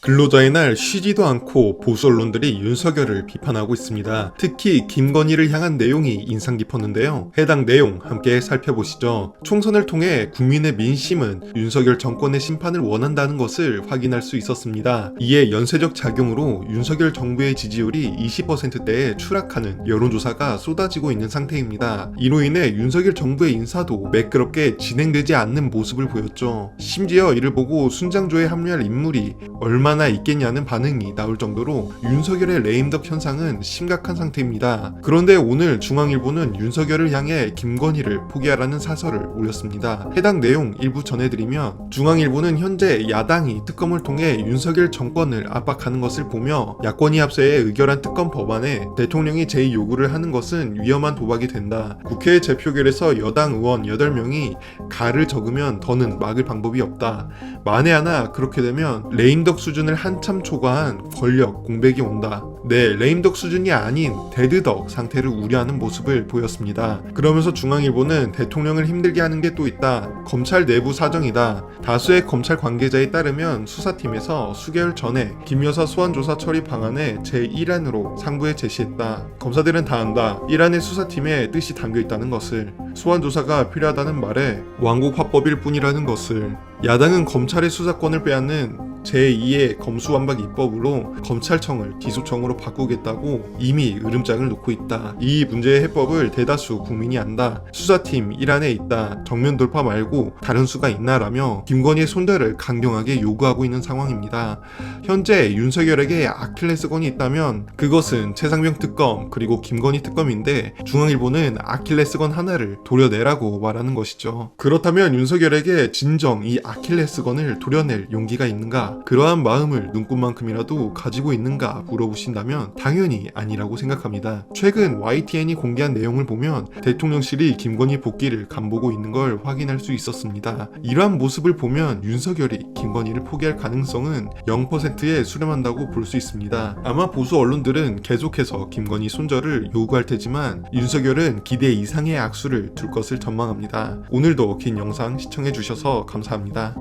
근로자의 날 쉬지도 않고 보수 언론들이 윤석열을 비판하고 있습니다. 특히 김건희를 향한 내용이 인상 깊었는데요. 해당 내용 함께 살펴보시죠. 총선을 통해 국민의 민심은 윤석열 정권의 심판을 원한다는 것을 확인할 수 있었습니다. 이에 연쇄적 작용으로 윤석열 정부의 지지율이 20%대에 추락하는 여론조사가 쏟아지고 있는 상태입니다. 이로 인해 윤석열 정부의 인사도 매끄럽게 진행되지 않는 모습을 보였죠. 심지어 이를 보고 순장조에 합류할 인물이 얼마 나 있겠냐는 반응이 나올 정도로 윤석열의 레임덕 현상은 심각한 상태입니다. 그런데 오늘 중앙일보는 윤석열을 향해 김건희를 포기하라는 사설을 올렸습니다. 해당 내용 일부 전해드리면 중앙일보는 현재 야당이 특검을 통해 윤석열 정권을 압박하는 것을 보며 야권이 앞서에 의결한 특검 법안에 대통령이 제 요구를 하는 것은 위험한 도박이 된다. 국회 재표결에서 여당 의원 8명이 가를 적으면 더는 막을 방법이 없다. 만에 하나 그렇게 되면 레임덕 수 준을 한참 초과한 권력 공백이 온다. 네, 레임덕 수준이 아닌 데드덕 상태를 우려하는 모습을 보였습니다. 그러면서 중앙일보는 대통령을 힘들게 하는 게 또 있다. 검찰 내부 사정이다. 다수의 검찰 관계자에 따르면 수사팀에서 수개월 전에 김 여사 소환 조사 처리 방안에 제1안으로 상부에 제시했다. 검사들은 다 안다. 1안의 수사팀에 뜻이 담겨 있다는 것을 소환 조사가 필요하다는 말에 왕국 화법일 뿐이라는 것을 야당은 검찰의 수사권을 빼앗는 제2의 검수완박 입법으로 검찰청을 기소청으로 바꾸겠다고 이미 으름장을 놓고 있다. 이 문제의 해법을 대다수 국민이 안다. 수사팀 일안에 있다. 정면 돌파 말고 다른 수가 있나라며 김건희의 손대를 강경하게 요구하고 있는 상황입니다. 현재 윤석열에게 아킬레스건이 있다면 그것은 최상병 특검 그리고 김건희 특검인데 중앙일보는 아킬레스건 하나를 도려내라고 말하는 것이죠. 그렇다면 윤석열에게 진정 이 아킬레스건을 도려낼 용기가 그러한 마음을 눈꽃만큼이라도 가지고 있는가 물어보신다면 당연히 아니라고 생각합니다. 최근 YTN이 공개한 내용을 보면 대통령실이 김건희 복귀를 간보고 있는 걸 확인할 수 있었습니다. 이러한 모습을 보면 윤석열이 김건희를 포기할 가능성은 0%에 수렴한다고 볼 수 있습니다. 아마 보수 언론들은 계속해서 김건희 손절을 요구할 테지만 윤석열은 기대 이상의 악수를 둘 것을 전망합니다. 오늘도 긴 영상 시청해주셔서 감사합니다.